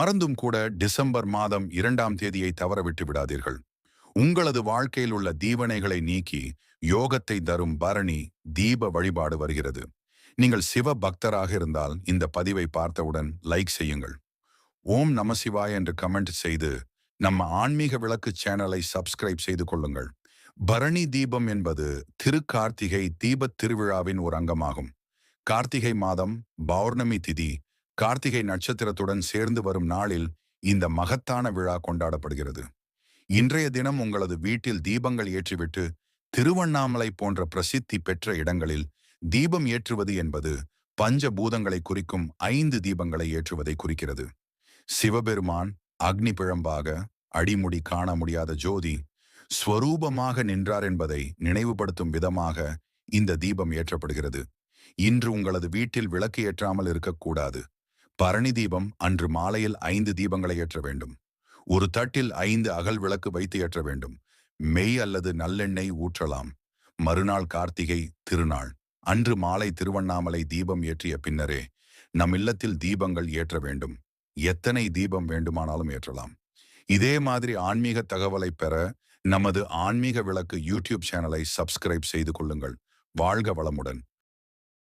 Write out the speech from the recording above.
மறந்தும் கூட டிசம்பர் மாதம் இரண்டாம் தேதியை தவறவிட்டு விடாதீர்கள். உங்களது வாழ்க்கையில் உள்ள தீவனைகளை நீக்கி யோகத்தை தரும் பரணி தீப வழிபாடு வருகிறது. நீங்கள் சிவ பக்தராக இருந்தால் இந்த பதிவை பார்த்தவுடன் லைக் செய்யுங்கள். ஓம் நமசிவாய் என்று கமெண்ட் செய்து நம்ம ஆன்மீக விளக்கு சேனலை சப்ஸ்கிரைப் செய்து கொள்ளுங்கள். பரணி தீபம் என்பது திருக்கார்த்திகை தீபத் திருவிழாவின் ஒரு அங்கமாகும். கார்த்திகை மாதம் பௌர்ணமி திதி கார்த்திகை நட்சத்திரத்துடன் சேர்ந்து வரும் நாளில் இந்த மகத்தான விழா கொண்டாடப்படுகிறது. இன்றைய தினம் உங்களது வீட்டில் தீபங்கள் ஏற்றிவிட்டு திருவண்ணாமலை போன்ற பிரசித்தி பெற்ற இடங்களில் தீபம் ஏற்றுவது என்பது பஞ்ச பூதங்களை குறிக்கும் ஐந்து தீபங்களை ஏற்றுவதை குறிக்கிறது. சிவபெருமான் அக்னி பிழம்பாக அடிமுடி காண முடியாத ஜோதி ஸ்வரூபமாக நின்றார் என்பதை நினைவுபடுத்தும் விதமாக இந்த தீபம் ஏற்றப்படுகிறது. இன்று உங்களது வீட்டில் விளக்கு ஏற்றாமல் இருக்கக்கூடாது. பரணி தீபம் அன்று மாலையில் ஐந்து தீபங்களை ஏற்ற வேண்டும். ஒரு தட்டில் ஐந்து அகல் விளக்கு வைத்து ஏற்ற வேண்டும். மெய் அல்லது நல்லெண்ணெய் ஊற்றலாம். மறுநாள் கார்த்திகை திருநாள். அன்று மாலை திருவண்ணாமலை தீபம் ஏற்றிய பின்னரே நம் இல்லத்தில் தீபங்கள் ஏற்ற வேண்டும். எத்தனை தீபம் வேண்டுமானாலும் ஏற்றலாம். இதே மாதிரி ஆன்மீக தகவலை பெற நமது ஆன்மீக விளக்கு யூடியூப் சேனலை சப்ஸ்கிரைப் செய்து கொள்ளுங்கள். வாழ்க வளமுடன்.